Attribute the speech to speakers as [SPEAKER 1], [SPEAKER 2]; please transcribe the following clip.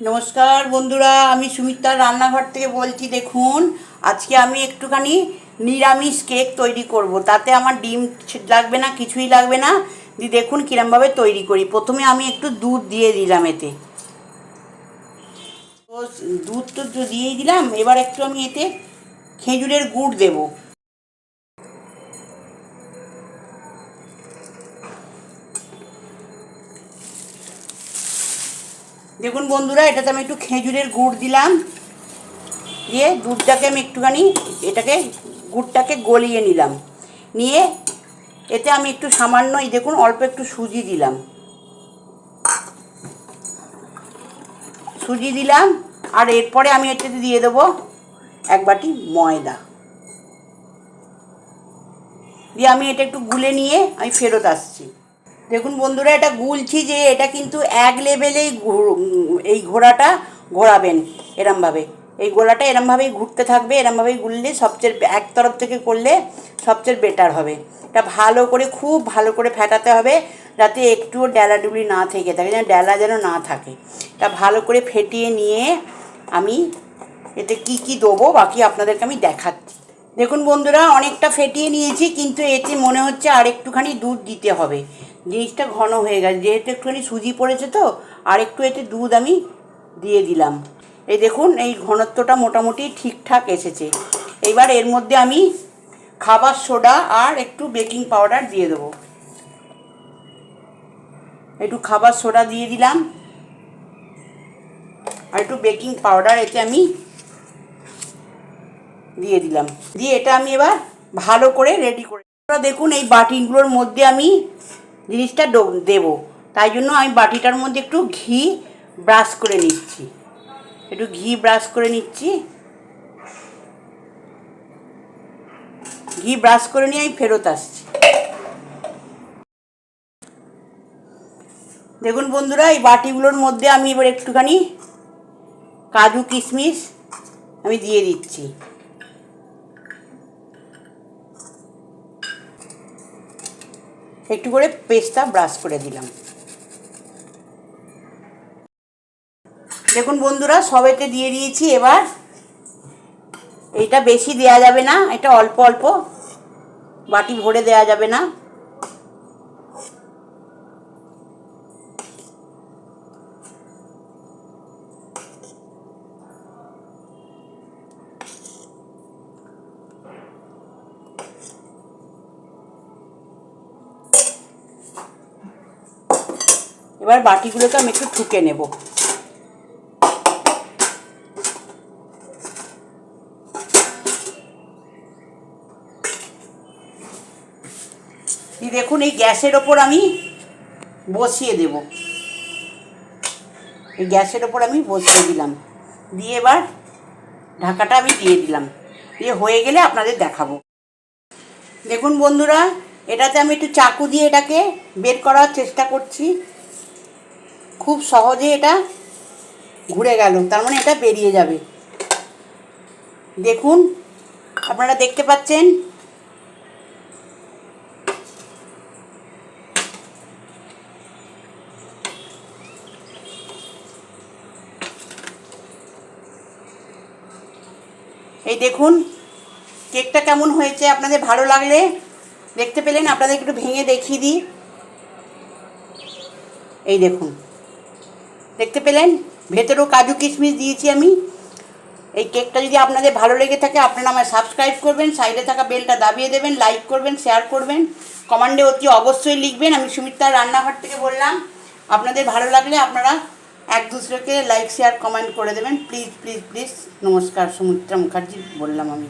[SPEAKER 1] নমস্কার বন্ধুরা, আমি সুমিত্রার রান্নাঘর থেকে বলছি, দেখুন, আজকে আমি একটুখানি নিরামিষ কেক তৈরি করব। তাতে আমার ডিম লাগবে না, কিছুই লাগবে না। দিয়ে দেখুন কীরমভাবে তৈরি করি। প্রথমে আমি একটু দুধ দিয়ে দিলাম এতে। তো, দুধ তো দিয়েই দিলাম, এবার একটু আমি এতে খেজুরের গুড় দেবো। দেখুন বন্ধুরা, এটাতে আমি একটু খেজুরের গুড় দিলাম। দিয়ে দুধটাকে আমি একটুখানি, এটাকে, গুড়টাকে গলিয়ে নিলাম। নিয়ে এতে আমি একটু সামান্য, এই দেখুন, অল্প একটু সুজি দিলাম। সুজি দিলাম, আর এরপরে আমি এটাতে দিয়ে দেবো এক বাটি ময়দা। দিয়ে আমি এটা একটু গুলে নিয়ে আমি ফেরত আসছি। দেখুন বন্ধুরা, এটা গুলছি যে এটা কিন্তু এক লেভেলেই এই ঘোড়াটা ঘোরাবেন এরমভাবে। এই গোলাটা এরমভাবেই ঘুরতে থাকবে, এরমভাবেই গুললে সবচেয়ে এক তরফ থেকে করলে সবচেয়ে বেটার হবে। এটা ভালো করে, খুব ভালো করে ফেটাতে হবে যাতে একটুও ডেলাডুলি না থেকে থাকে, যেন ডেলা যেন না থাকে। এটা ভালো করে ফেটিয়ে নিয়ে আমি এতে কি কি দেবো বাকি আপনাদেরকে আমি দেখাচ্ছি। দেখুন বন্ধুরা, অনেকটা ফেটিয়ে নিয়েছি, কিন্তু এতে মনে হচ্ছে আর একটুখানি দুধ দিতে হবে। জিনিসটা ঘন হয়ে গেছে। যেহেতু একটুখানি সুজি পড়েছে তো, আর একটু এতে দুধ আমি দিয়ে দিলাম। এই দেখুন, এই ঘনত্বটা মোটামুটি ঠিকঠাক এসেছে। এবার এর মধ্যে আমি খাবার সোডা আর একটু বেকিং পাউডার দিয়ে দেবো। একটু খাবার সোডা দিয়ে দিলাম। আর একটু বেকিং পাউডার এতে আমি দিয়ে দিলাম। দিয়ে এটা আমি এবার ভালো করে রেডি করে দেখুন, এই বাটিগুলোর মধ্যে আমি জিনিসটা দেবো। তাই জন্য আমি বাটিটার মধ্যে একটু ঘি ব্রাশ করে নিচ্ছি। একটু ঘি ব্রাশ করে নিচ্ছি। ঘি ব্রাশ করে নিয়ে আমি ফেরত আসছি। দেখুন বন্ধুরা, এই বাটিগুলোর মধ্যে আমি এবার একটুখানি কাজু কিশমিশ আমি দিয়ে দিচ্ছি। একটু করে পেস্তা ব্রাশ করে দিলাম। দেখুন বন্ধুরা, সবেতে দিয়ে দিয়েছি এবার। এটা বেশি দেয়া যাবে না, এটা অল্প অল্প। বাটি ভরে দেয়া যাবে না। এবার বাটিগুলোকে আমি একটু ঠুকে নেব। দেখুন, এই গ্যাসের ওপর আমি বসিয়ে দেব। এই গ্যাসের ওপর আমি বসিয়ে দিলাম। দিয়ে এবার ঢাকাটা আমি দিয়ে দিলাম। দিয়ে হয়ে গেলে আপনাদের দেখাবো। দেখুন বন্ধুরা, এটাতে আমি একটু চাকু দিয়ে এটাকে বের করার চেষ্টা করছি। খুব সহজে এটা ঘুরে গেল, তার মানে এটা বেরিয়ে যাবে। দেখুন, আপনারা দেখতে পাচ্ছেন? এই দেখুন, কেকটা কেমন হয়েছে, আপনাদের ভালো লাগলে দেখতে পেলেন আপনাদের একটু ভেঙে দেখিয়ে দিই। এই দেখুন। দেখতে পেলেন? ভেতরেও কাজু কিশমিশ দিয়েছি আমি। এই কেকটা যদি আপনাদের ভালো লেগে থাকে, আপনারা আমায় সাবস্ক্রাইব করবেন, সাইডে থাকা বেলটা দাবিয়ে দেবেন লাইক করবেন শেয়ার করবেন। কমান্ডে অতি অবশ্যই লিখবেন। আমি সুমিত্রার রান্নাঘর থেকে বললাম, আপনাদের ভালো লাগলে আপনারা এক দুসরেকে লাইক শেয়ার কমেন্ট করে দেবেন। প্লিজ প্লিজ প্লিজ নমস্কার, সুমিত্রা মুখার্জি বললাম আমি।